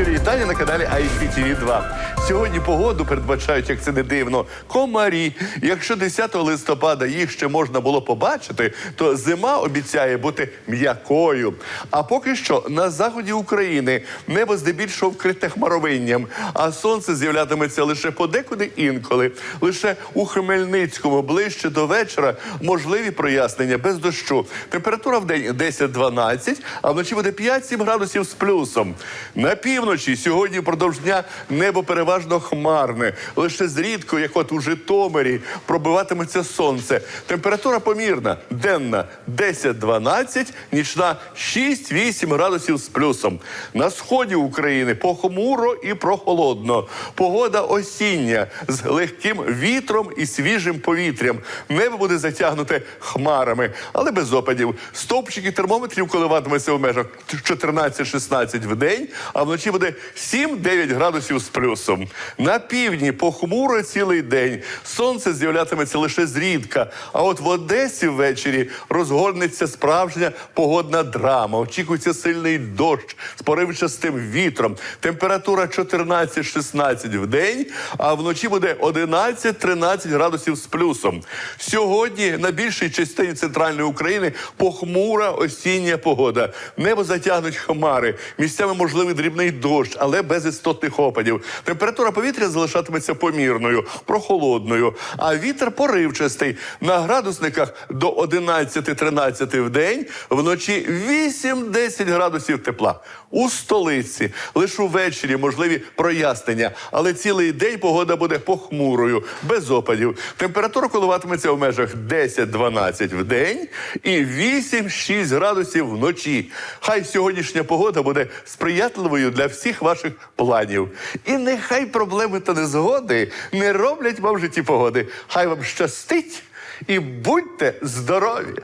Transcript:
Щирі вітання на каналі IPTV 2. Сьогодні погоду передбачають, як це не дивно, комарі. Якщо 10 листопада їх ще можна було побачити, то зима обіцяє бути м'якою. А поки що на заході України небо здебільшого вкрите хмаровинням, а сонце з'являтиметься лише подекуди інколи. Лише у Хмельницькому ближче до вечора можливі прояснення без дощу. Температура в день 10-12, а вночі буде 5-7 градусів з плюсом. На півночі сьогодні впродовж дня небо переважно хмарне. Лише зрідко, як от у Житомирі, пробиватиметься сонце. Температура помірна, денна 10-12, нічна 6-8 градусів з плюсом. На сході України похмуро і прохолодно. Погода осіння з легким вітром і свіжим повітрям. Небо буде затягнуте хмарами, але без опадів. Стовпчики термометрів коливатимуться в межах 14-16 в день, а вночі буде 7-9 градусів з плюсом. На півдні похмуро цілий день. Сонце з'являтиметься лише зрідка. А от в Одесі ввечері розгорнеться справжня погодна драма. Очікується сильний дощ з поривчастим вітром. Температура 14-16 в день, а вночі буде 11-13 градусів з плюсом. Сьогодні на більшій частині центральної України похмура осіння погода. Небо затягнуть хмари. Місцями можливий дрібний дощ, але без істотних опадів. Температура повітря залишатиметься помірною, прохолодною, а вітер поривчастий на градусниках до 11-13 в день, вночі 8-10 градусів тепла. У столиці лише увечері можливі прояснення, але цілий день погода буде похмурою, без опадів. Температура коливатиметься в межах 10-12 в день і 8-6 градусів вночі. Хай сьогоднішня погода буде сприятливою для всіх ваших планів. І нехай проблеми та незгоди не роблять вам в житті погоди. Хай вам щастить і будьте здорові!